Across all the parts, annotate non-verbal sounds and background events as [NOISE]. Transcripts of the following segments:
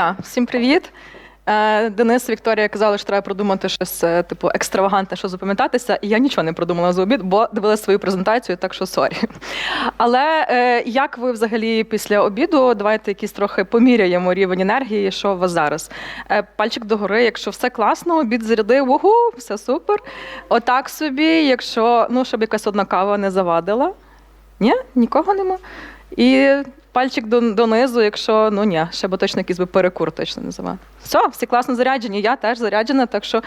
Так, всім привіт. Е, Денис, Вікторія казали, що треба продумати щось е, типу екстравагантне, що запам'ятатися. І я нічого не продумала за обід, бо дивилася свою презентацію, так що сорі. Але е, як ви взагалі після обіду? Давайте якісь трохи поміряємо рівень енергії. Що у вас зараз? Пальчик догори, якщо все класно, обід зарядив, угу, все супер. Отак собі, якщо ну, щоб якась одна кава не завадила. Ні, нікого нема. І пальчик донизу, якщо ну ні, ще б точно якийсь би перекур точно не. Все, всі класно заряджені. Я теж заряджена, так що.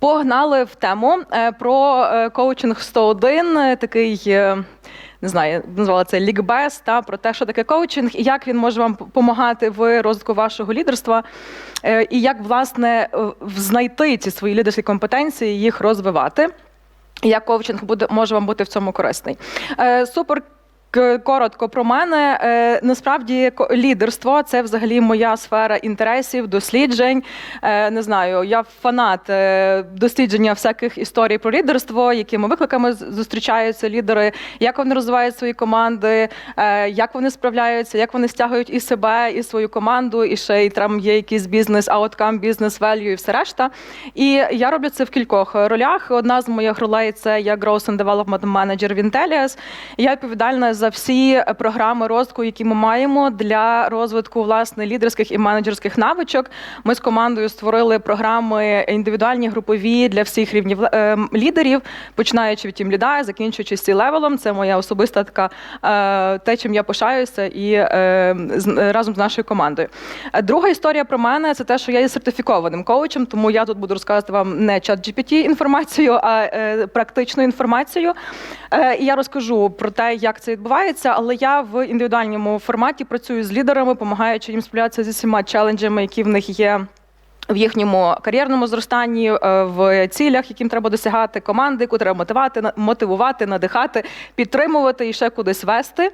Погнали в тему Е, про е, коучинг 101, е, такий, не знаю, назвала це лікбез, та про те, що таке коучинг і як він може вам допомагати в розвитку вашого лідерства, і як власне знайти ці свої лідерські компетенції, їх розвивати. Як коучинг буде може вам бути в цьому корисний. Супер. Коротко про мене. Е, Насправді лідерство це взагалі моя сфера інтересів, досліджень. Е, Не знаю, я фанат е, дослідження всяких історій про лідерство, якими викликами зустрічаються лідери, як вони розвивають свої команди, як вони справляються, як вони стягують і себе, і свою команду, і ще й там є якийсь бізнес, ауткам, бізнес value і все решта. І я роблю це в кількох ролях. Одна з моїх ролей це я Growth and Development Manager в Intellias. Я відповідальна за всі програми розвитку, які ми маємо для розвитку власне лідерських і менеджерських навичок. Ми з командою створили програми індивідуальні, групові для всіх рівнів е, лідерів, починаючи від тім ліда, закінчуючи сі левелом. Це моя особиста така е, те, чим я пишаюся, і е, з- разом з нашою командою. Друга історія про мене це те, що я є сертифікованим коучем, тому я тут буду розказувати вам не чат GPT інформацію, а практичну інформацію. І я розкажу про те, як це відбувається, але я в індивідуальному форматі працюю з лідерами, допомагаючи їм справлятися зі всіма челенджами, які в них є. В їхньому кар'єрному зростанні, е, в цілях, яким треба досягати, команди, яку треба мотивувати, мотивувати, надихати, підтримувати і ще кудись вести,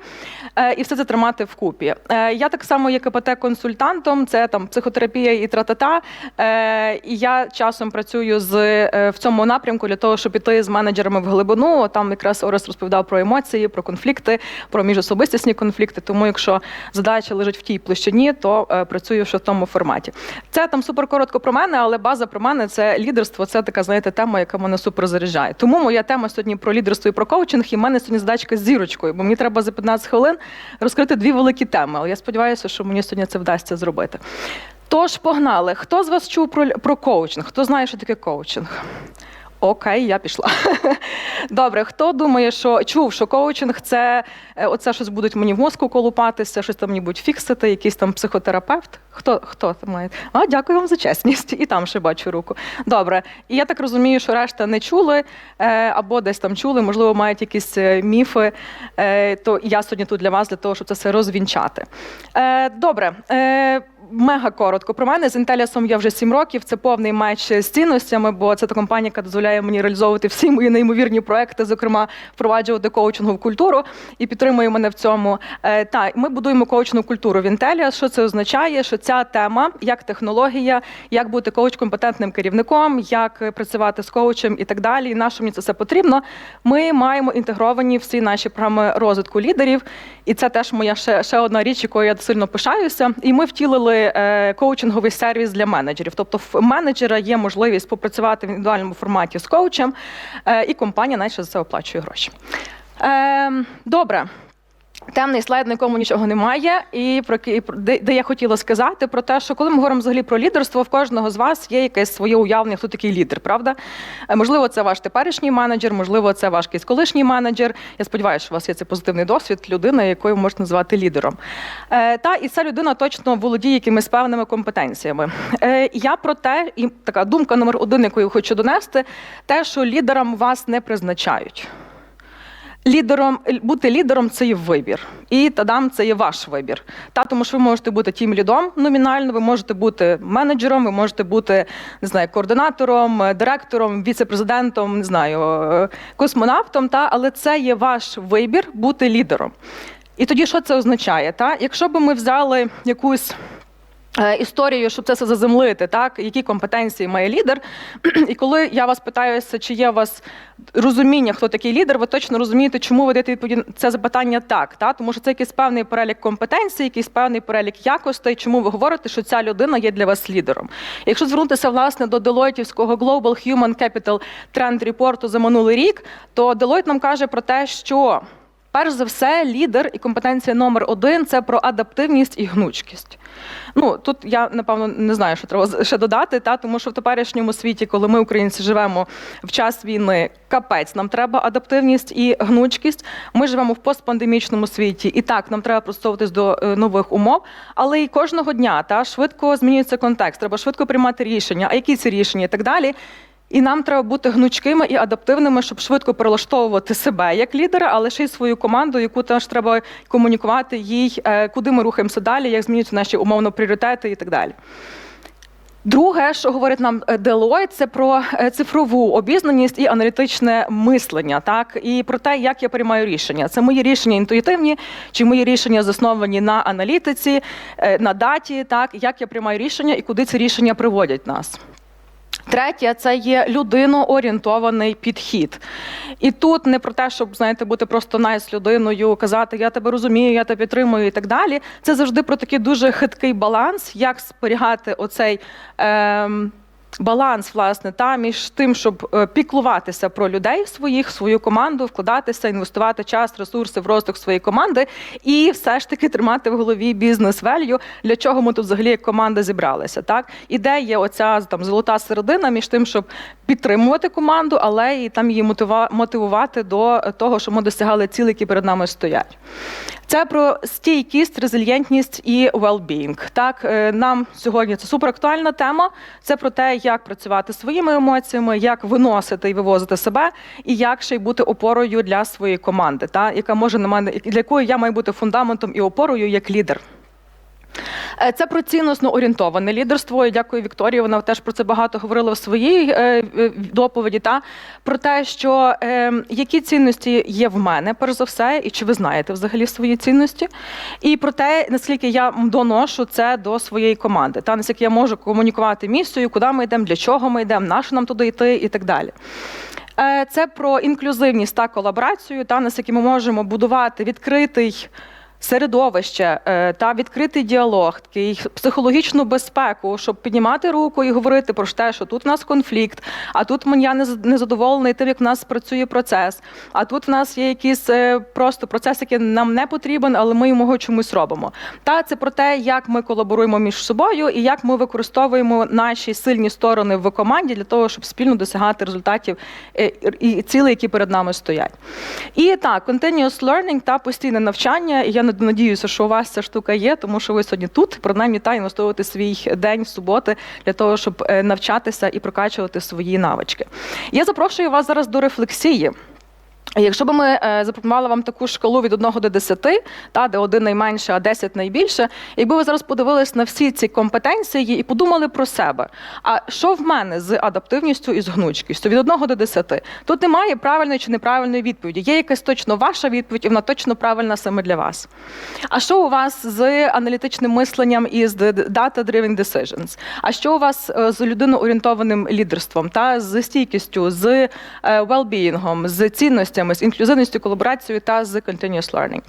Е, і все це тримати вкупі. Е, Я так само є КПТ-консультантом, це там психотерапія і тра-та-та. І я часом працюю з в цьому напрямку для того, щоб піти з менеджерами в глибину. Там якраз Орес розповідав про емоції, про конфлікти, про міжособистісні конфлікти. Тому, якщо задача лежить в тій площині, то працюю ще в тому форматі. Це там супер коротко про мене, але база про мене це лідерство. Це така, знаєте, тема, яка мене супер заряджає. Тому моя тема сьогодні про лідерство і про коучинг. І в мене сьогодні задачка з зірочкою, бо мені треба за 15 хвилин розкрити дві великі теми. Але я сподіваюся, що мені сьогодні це вдасться зробити. Тож погнали. Хто з вас чув про, про коучинг? Хто знає, що таке коучинг? Окей, я пішла. [LAUGHS] Добре, хто думає, що чув, що коучинг це е, оце щось будуть мені в мозку колупатися, щось там мені будуть фіксити, якийсь там психотерапевт? Хто хто там має? А, дякую вам за чесність. І там ще бачу руку. Добре. І я так розумію, що решта не чули е, або десь там чули, можливо, мають якісь е, міфи. То я сьогодні тут для вас, для того, щоб це все розвінчати. Добре. Е, Мега коротко про мене з Інтеліасом я вже сім років. Це повний матч з цінностями, бо це та компанія, яка дозволяє мені реалізовувати всі мої неймовірні проекти, зокрема впроваджувати коучингову культуру і підтримує мене в цьому. Е, та ми будуємо коучингову культуру в Інтеліас. Що це означає? Що ця тема, як технологія, як бути коуч-компетентним керівником, як працювати з коучем і так далі. І на що мені це все потрібно. Ми маємо інтегровані всі наші програми розвитку лідерів, і це теж моя ще, ще одна річ, якою я сильно пишаюся. І ми втілили е, коучинговий сервіс для менеджерів. Тобто, в менеджера є можливість попрацювати в індивідуальному форматі з коучем, е, і компанія найше за це оплачує гроші. Е, добре. Темний слайд, на якому нічого немає, і про де, я хотіла сказати про те, що коли ми говоримо взагалі про лідерство, в кожного з вас є якесь своє уявлення, хто такий лідер, правда? Е, Можливо, це ваш теперішній менеджер, можливо, це ваш якийсь колишній менеджер. Я сподіваюся, що у вас є цей позитивний досвід людини, якою можете назвати лідером. Е, та і ця людина точно володіє якимись певними компетенціями. Е, я про те, і така думка номер один, яку я хочу донести, те, що лідерам вас не призначають. Лідером бути лідером це є вибір, і тадам це є ваш вибір. Та тому, що ви можете бути тім лідом номінально, ви можете бути менеджером, ви можете бути не знаю, координатором, е, директором, віце-президентом, не знаю, е, космонавтом. Та але це є ваш вибір бути лідером. І тоді що це означає? Та якщо б ми взяли якусь Історію, щоб це все заземлити, так які компетенції має лідер. [CLEARS THROAT] І коли я вас питаюся, чи є у вас розуміння, хто такий лідер, ви точно розумієте, чому ви даєте відповідь це запитання так, та тому що це якийсь певний перелік компетенцій, якийсь певний перелік якостей, чому ви говорите, що ця людина є для вас лідером. Якщо звернутися власне до Deloitte'івського Global Human Capital Trend Report за минулий рік, то Deloitte нам каже про те, що перш за все лідер і компетенція номер один це про адаптивність і гнучкість. Ну тут я напевно не знаю, що треба ще додати, та тому що в теперішньому світі, коли ми, українці, живемо в час війни, капець, нам треба адаптивність і гнучкість. Ми живемо в постпандемічному світі, і так нам треба пристосовуватись до е, нових умов, але і кожного дня та швидко змінюється контекст. Треба швидко приймати рішення. А які ці рішення і так далі. І нам треба бути гнучкими і адаптивними, щоб швидко перелаштовувати себе як лідера, але ще й свою команду, яку теж треба комунікувати їй, е, куди ми рухаємося далі, як змінюються наші умовно пріоритети і так далі. Друге, що говорить нам е, Deloitte, це про е, цифрову обізнаність і аналітичне мислення, так і про те, як я приймаю рішення. Це мої рішення інтуїтивні, чи мої рішення засновані на аналітиці, на даті, так як я приймаю рішення і куди ці рішення приводять нас. Третє це є людиноорієнтований підхід. І тут не про те, щоб знаєте, бути просто найс людиною, казати Я тебе розумію, я тебе підтримую і так далі. Це завжди про такий дуже хиткий баланс, як зберігати оцей. Ем, Баланс, власне, та між тим, щоб е, піклуватися про людей своїх, свою команду, вкладатися, інвестувати час, ресурси в розвиток своєї команди, і все ж таки тримати в голові бізнес велью, для чого ми тут взагалі як команда зібралися. Так і де є оця там золота середина між тим, щоб підтримувати команду, але і там її мотивувати до того, щоб ми досягали цілей, які перед нами стоять. Це про стійкість, резильєнтність і well-being. Так е, нам сьогодні це суперактуальна тема. Це про те, як працювати своїми емоціями, як виносити і вивозити себе, і як ще й бути опорою для своєї команди, та яка може на мене для якої я маю бути фундаментом і опорою як лідер. Е, Це про цінносно орієнтоване лідерство. І дякую Вікторії. Вона теж про це багато говорила в своїй е, е, доповіді. Та про те, що які цінності є в мене, перш за все, і чи ви знаєте взагалі свої цінності, і про те, наскільки я доношу це до своєї команди, та наскільки я можу комунікувати місію, куди ми йдемо, для чого ми йдемо, на що нам туди йти, і так далі. Це про інклюзивність та колаборацію, та наскільки ми можемо будувати відкритий середовище е, та відкритий діалог, такий психологічну безпеку, щоб піднімати руку і говорити про те, що тут в нас конфлікт, а тут я не задоволений тим, як в нас працює процес. А тут в нас є якийсь е, просто процес, який нам не потрібен, але ми його чомусь робимо. Та це про те, як ми колаборуємо між собою і як ми використовуємо наші сильні сторони в команді для того, щоб спільно досягати результатів е, і цілей, які перед нами стоять. І так, continuous learning та постійне навчання. Я над- надіюся, що у вас ця штука є, тому що ви сьогодні тут, принаймні, та інвестувати свій день суботи для того, щоб е, навчатися і прокачувати свої навички. Я запрошую вас зараз до рефлексії. Якщо б ми е, запропонували вам таку шкалу від 1 до 10, та, де 1 найменше, а 10 найбільше, якби ви зараз подивились на всі ці компетенції і подумали про себе, а що в мене з адаптивністю і з гнучкістю від 1 до 10? Тут немає правильної чи неправильної відповіді. Є якась точно ваша відповідь, і вона точно правильна саме для вас. А що у вас з аналітичним мисленням і з data-driven decisions? А що у вас е, з людиноорієнтованим лідерством, та з стійкістю, з е, well-being, з цінностями, з інклюзивністю, колаборацією та з continuous learning?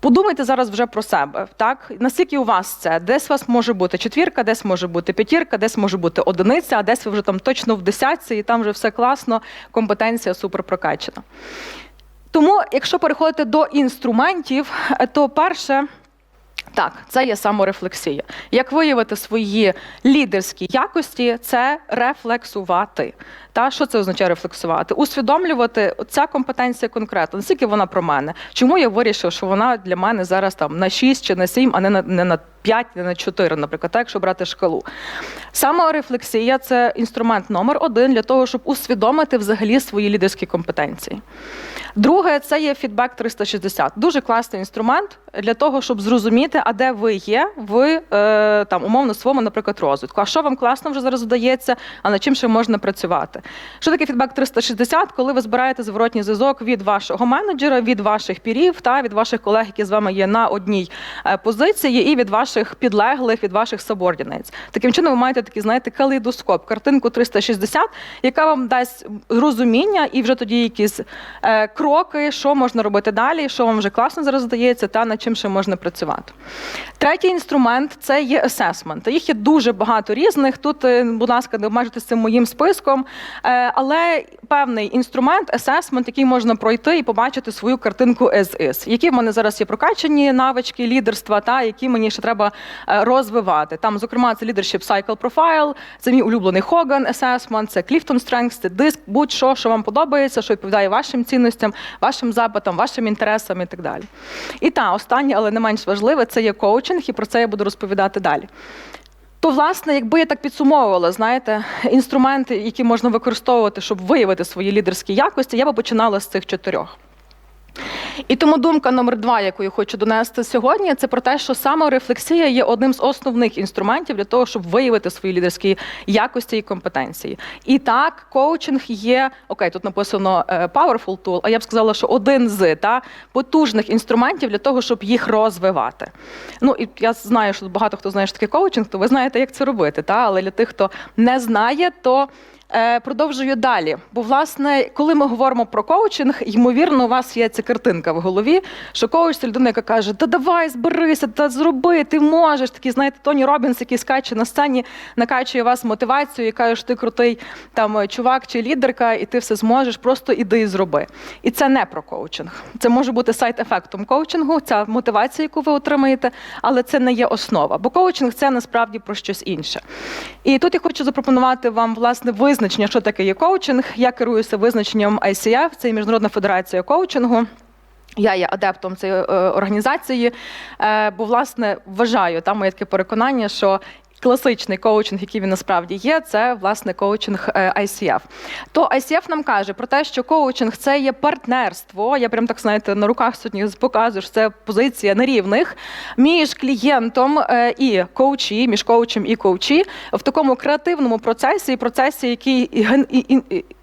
Подумайте зараз вже про себе, так наскільки у вас це? Десь у вас може бути четвірка, десь може бути п'ятірка, десь може бути одиниця, а десь ви вже там точно в десятці, і там вже все класно, компетенція супер прокачана. Тому, якщо переходити до інструментів, то перше. Так, це є саморефлексія. Як виявити свої лідерські якості, це рефлексувати. Та що це означає рефлексувати? Усвідомлювати ця компетенція конкретно, наскільки вона про мене. Чому я вирішив, що вона для мене зараз там на 6 чи на 7, а не на не на 5, не на 4, наприклад, так, якщо брати шкалу. Саморефлексія це інструмент номер один для того, щоб усвідомити взагалі свої лідерські компетенції. Друге, це є фідбек 360. Дуже класний інструмент для того, щоб зрозуміти, а де ви є в е, там умовно своєму, наприклад, розвитку. А що вам класно вже зараз вдається, а над чим ще можна працювати? Що таке фідбек 360? Коли ви збираєте зворотній зв'язок від вашого менеджера, від ваших пірів та від ваших колег, які з вами є на одній е, позиції, і від ваших підлеглих, від ваших subordinates. Таким чином, ви маєте такий, знаєте, калейдоскоп, картинку 360, яка вам дасть розуміння і вже тоді якісь е, кроки, що можна робити далі, що вам вже класно зараз здається, та над чим ще можна працювати. Третій інструмент це є асесмент. Їх є дуже багато різних. Тут, е, будь ласка, не обмежуйтесь цим моїм списком. Е, але певний інструмент, асесмент, який можна пройти і побачити свою картинку as is. Які в мене зараз є прокачані навички лідерства, та які мені ще треба е, розвивати. Там, зокрема, це Leadership Cycle Profile, це мій улюблений Hogan Assessment, це Clifton Strengths, це диск, будь-що, що вам подобається, що відповідає вашим цінностям, вашим запитам, вашим інтересам і так далі. І та останнє, але не менш важливе, це є коучинг, і про це я буду розповідати далі. То, власне, якби я так підсумовувала, знаєте, інструменти, які можна використовувати, щоб виявити свої лідерські якості, я би починала з цих чотирьох. І тому думка номер два, яку я хочу донести сьогодні, це про те, що саморефлексія є одним з основних інструментів для того, щоб виявити свої лідерські якості і компетенції. І так, коучинг є окей, тут написано е, powerful tool, а я б сказала, що один з та потужних інструментів для того, щоб їх розвивати. Ну і я знаю, що багато хто знає, що таке коучинг, то ви знаєте, як це робити. Та але для тих, хто не знає, то Продовжую далі. Бо, власне, коли ми говоримо про коучинг, ймовірно, у вас є ця картинка в голові, що коуч це людина, яка каже: Та давай, зберися, та зроби, ти можеш. Такий, знаєте, Тоні Робінс, який скаче на сцені, накачує вас мотивацію і каже, що ти крутий там чувак чи лідерка, і ти все зможеш, просто іди і зроби. І це не про коучинг. Це може бути сайт-ефектом коучингу, ця мотивація, яку ви отримаєте, але це не є основа. Бо коучинг це насправді про щось інше. І тут я хочу запропонувати вам власне визначення, що таке є коучинг. Я керуюся визначенням ICF, це Міжнародна федерація коучингу. Я є адептом цієї е, організації, е, бо власне вважаю там моє таке переконання, що класичний коучинг, який він насправді є, це власне коучинг е, ICF. То ICF нам каже про те, що коучинг це є партнерство. Я прям так знаєте на руках сьогодні показую, що це позиція на рівних між клієнтом е, і коучі, між коучем і коучі в такому креативному процесі, і процесі, який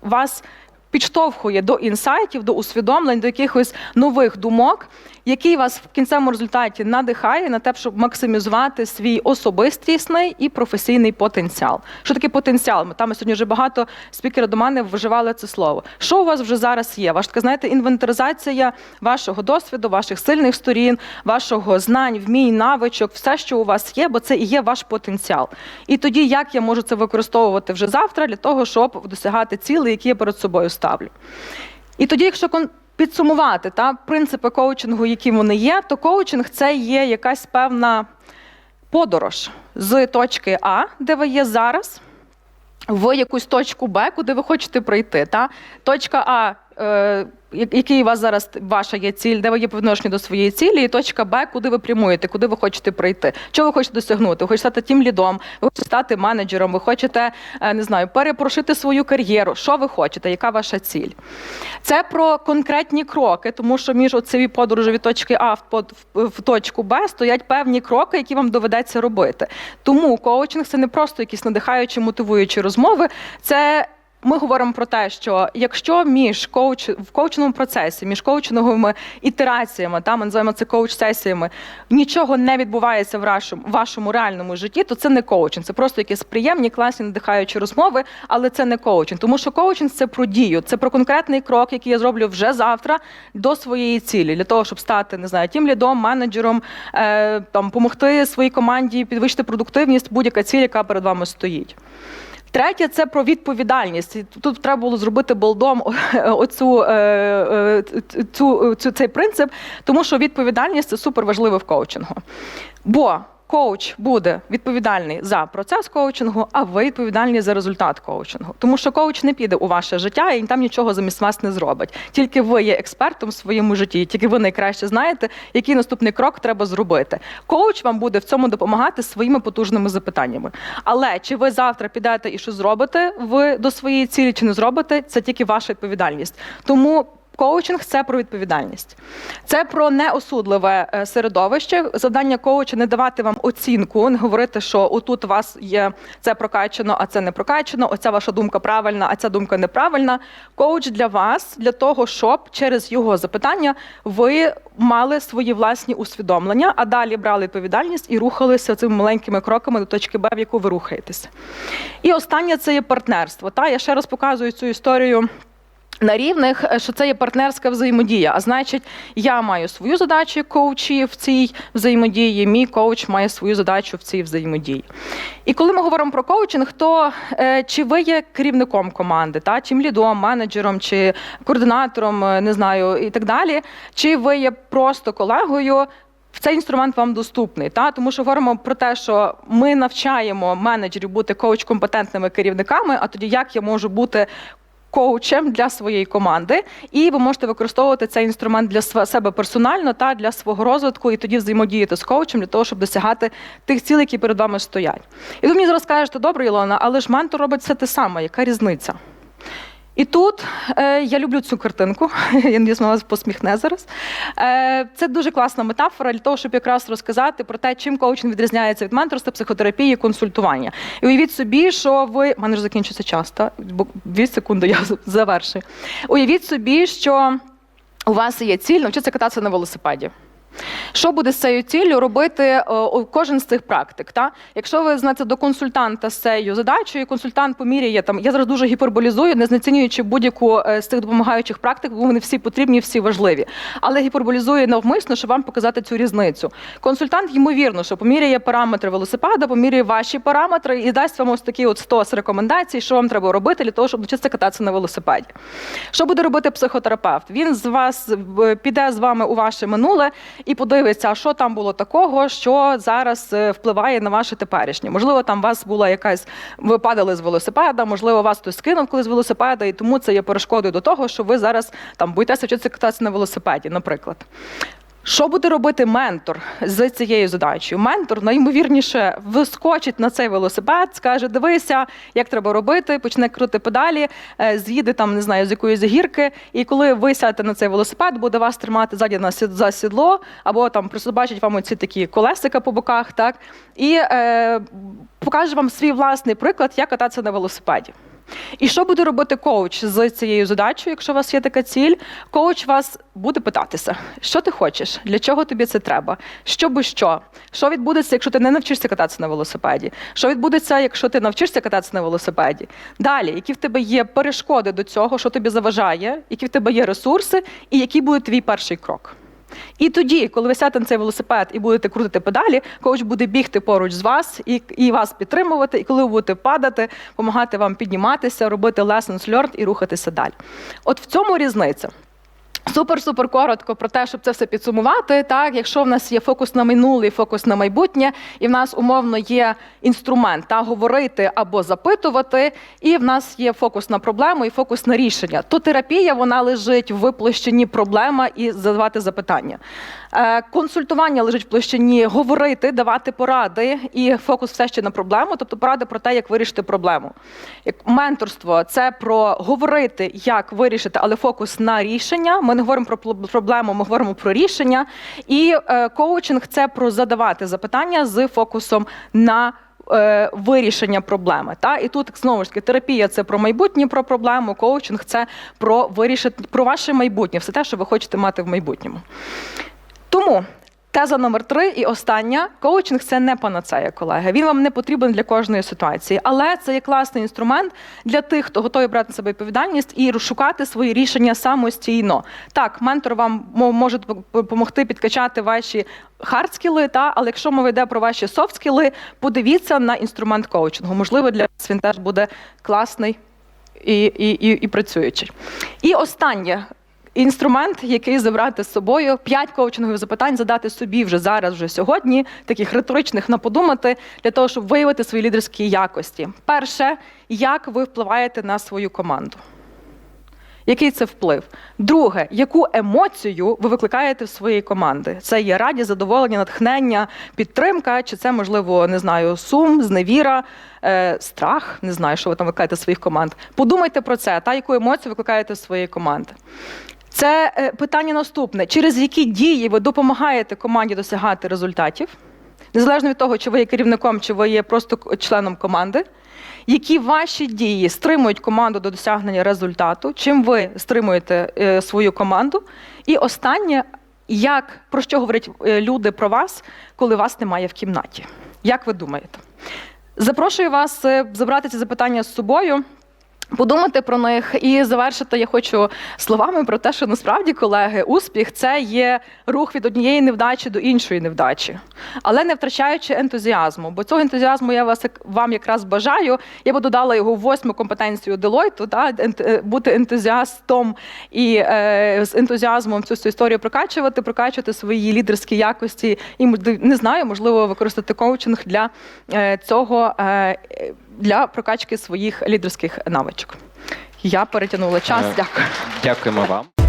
вас підштовхує до інсайтів, до усвідомлень, до якихось нових думок, який вас в кінцевому результаті надихає на те, щоб максимізувати свій особистісний і професійний потенціал. Що таке потенціал? Ми там сьогодні вже багато спікерів до мене вживали це слово. Що у вас вже зараз є? Ваша така, знаєте, інвентаризація вашого досвіду, ваших сильних сторін, вашого знань, вмінь, навичок, все, що у вас є, бо це і є ваш потенціал. І тоді як я можу це використовувати вже завтра для того, щоб досягати цілей, які я перед собою ставлю. І тоді, якщо підсумувати та принципи коучингу, які вони є, то коучинг це є якась певна подорож з точки А, де ви є зараз, в якусь точку Б, куди ви хочете прийти. Та? Точка А. Е, який у вас зараз ваша є ціль, де ви є по відношенню до своєї цілі, і точка Б, куди ви прямуєте, куди ви хочете прийти. Що ви хочете досягнути? Ви хочете стати тім лідом, ви хочете стати менеджером, ви хочете е, не знаю, перепрошити свою кар'єру. Що ви хочете? Яка ваша ціль? Це про конкретні кроки, тому що між цією подорожю від точки А в точку Б стоять певні кроки, які вам доведеться робити. Тому коучинг це не просто якісь надихаючі, мотивуючі розмови. Це ми говоримо про те, що якщо між коуч в коучному процесі, між коучинговими ітераціями, та ми називаємо це коуч-сесіями, нічого не відбувається в вашому, вашому реальному житті, то це не коучинг. Це просто якісь приємні, класні, надихаючі розмови, але це не коучинг. Тому що коучинг це про дію, це про конкретний крок, який я зроблю вже завтра до своєї цілі, для того, щоб стати не знаю, тім лідом, менеджером, е, там допомогти своїй команді підвищити продуктивність, будь-яка ціль, яка перед вами стоїть. Третє це про відповідальність. Тут треба було зробити болдом оцю, е, е, цю, цю, цей принцип, тому що відповідальність це супер важливо в коучингу. Бо коуч буде відповідальний за процес коучингу, а ви відповідальні за результат коучингу. Тому що коуч не піде у ваше життя і там нічого замість вас не зробить. Тільки ви є експертом в своєму житті, тільки ви найкраще знаєте, який наступний крок треба зробити. Коуч вам буде в цьому допомагати своїми потужними запитаннями. Але чи ви завтра підете і що зробите ви до своєї цілі, чи не зробите, це тільки ваша відповідальність. Тому Коучинг це про відповідальність, це про неосудливе е, середовище. Завдання коуча не давати вам оцінку, не говорити, що отут у вас є це прокачано, а це не прокачано. Оця ваша думка правильна, а ця думка неправильна. Коуч для вас для того, щоб через його запитання ви мали свої власні усвідомлення, а далі брали відповідальність і рухалися цими маленькими кроками до точки Б, в яку ви рухаєтеся. І останнє це є партнерство. Та я ще раз показую цю історію. На рівних, е, що це є партнерська взаємодія. А значить, я маю свою задачу коучі в цій взаємодії, мій коуч має свою задачу в цій взаємодії. І коли ми говоримо про коучинг, то е, чи ви є керівником команди, та чим лідом, менеджером, чи координатором, е, не знаю, і так далі, чи ви є просто колегою. Цей інструмент вам доступний, та тому що говоримо про те, що ми навчаємо менеджерів бути коуч-компетентними керівниками. А тоді як я можу бути коучем для своєї команди, і ви можете використовувати цей інструмент для себе персонально та для свого розвитку, і тоді взаємодіяти з коучем для того, щоб досягати тих цілей, які перед вами стоять. І ви мені зараз кажете, добре, Ілона, але ж ментор робить все те саме. Яка різниця? І тут е, я люблю цю картинку. [LAUGHS] Я вона вас посміхне зараз. Е, це дуже класна метафора для того, щоб якраз розказати про те, чим коучинг відрізняється від менторства, психотерапії, консультування. І уявіть собі, що ви У мене вже закінчиться час, та? бо дві секунди я завершую. Уявіть собі, що у вас є ціль навчитися кататися на велосипеді. Що буде з цією ціллю робити е, кожен з цих практик? Та? Якщо ви знаєте до консультанта з цією задачею, консультант поміряє там, я зараз дуже гіперболізую, не знецінюючи будь-яку е, з цих допомагаючих практик, бо вони всі потрібні, всі важливі. Але гіперболізую навмисно, щоб вам показати цю різницю. Консультант, ймовірно, що поміряє параметри велосипеда, поміряє ваші параметри і дасть вам ось такі от 100 рекомендацій, що вам треба робити для того, щоб навчитися кататися на велосипеді. Що буде робити психотерапевт? Він з вас е, піде з вами у ваше минуле і подивиться, що там було такого, що зараз е, впливає на ваше теперішнє. Можливо, там у вас була якась, ви падали з велосипеда, можливо, вас хтось скинув коли з велосипеда, і тому це є перешкодою до того, що ви зараз там боїтеся вчитися кататися на велосипеді, наприклад. Що буде робити ментор з цією задачею? Ментор найімовірніше вискочить на цей велосипед, скаже: дивися, як треба робити, почне крути педалі, е, з'їде там, не знаю, з якоїсь гірки. І коли ви сядете на цей велосипед, буде вас тримати ззаді на за сідло, або там просто вам оці такі колесика по боках, так і е, покаже вам свій власний приклад, як кататися на велосипеді. І що буде робити коуч з цією задачею, якщо у вас є така ціль? Коуч вас буде питатися, що ти хочеш, для чого тобі це треба, що би що, що відбудеться, якщо ти не навчишся кататися на велосипеді, що відбудеться, якщо ти навчишся кататися на велосипеді. Далі, які в тебе є перешкоди до цього, що тобі заважає, які в тебе є ресурси, і який буде твій перший крок. І тоді, коли ви сядете на цей велосипед і будете крутити педалі, коуч буде бігти поруч з вас і, і вас підтримувати. І коли ви будете падати, допомагати вам підніматися, робити lessons learned і рухатися далі. От в цьому різниця. Супер-супер коротко про те, щоб це все підсумувати. Так, якщо в нас є фокус на минуле фокус на майбутнє, і в нас умовно є інструмент та говорити або запитувати, і в нас є фокус на проблему і фокус на рішення, то терапія вона лежить в площині проблема і задавати запитання. Е, Консультування лежить в площині говорити, давати поради, і фокус все ще на проблему, тобто поради про те, як вирішити проблему. Менторство це про говорити, як вирішити, але фокус на рішення. Ми не говоримо про проблему, ми говоримо про рішення. І е, коучинг це про задавати запитання з фокусом на е, вирішення проблеми. Та і тут знову ж таки терапія це про майбутнє, про проблему. Коучинг це про вирішити про ваше майбутнє, все те, що ви хочете мати в майбутньому. Тому теза номер три і остання: коучинг це не панацея, колеги. Він вам не потрібен для кожної ситуації, але це є класний інструмент для тих, хто готовий брати на себе відповідальність і розшукати свої рішення самостійно. Так, ментор вам може допомогти підкачати ваші хардскіли, та але якщо мова йде про ваші софтскіли, подивіться на інструмент коучингу. Можливо, для вас він теж буде класний і, і, і, і працюючий. І останнє. Інструмент, який забрати з собою, п'ять коучингових запитань задати собі вже зараз, вже сьогодні, таких риторичних на подумати, для того, щоб виявити свої лідерські якості. Перше, як ви впливаєте на свою команду? Який це вплив? Друге, яку емоцію ви викликаєте в своєї команди? Це є радість, задоволення, натхнення, підтримка, чи це, можливо, не знаю, сум, зневіра, е, страх, не знаю, що ви там викликаєте своїх команд. Подумайте про це, та яку емоцію викликаєте з своєї команди. Це е, питання наступне: через які дії ви допомагаєте команді досягати результатів, незалежно від того, чи ви є керівником, чи ви є просто членом команди. Які ваші дії стримують команду до досягнення результату? Чим ви стримуєте е, свою команду? І останнє, як про що говорять е, люди про вас, коли вас немає в кімнаті? Як ви думаєте? Запрошую вас забрати ці запитання з собою. Подумати про них і завершити я хочу словами про те, що насправді, колеги, успіх це є рух від однієї невдачі до іншої невдачі, але не втрачаючи ентузіазму. Бо цього ентузіазму я вас вам якраз бажаю. Я би додала його восьму компетенцію Делойту, да, е, бути ентузіастом і е, з ентузіазмом цю всю історію прокачувати, прокачувати свої лідерські якості і не знаю, можливо, використати коучинг для е, цього. Е, для прокачки своїх лідерських навичок. Я перетягнула час. Е, Дякую. Дякуємо вам.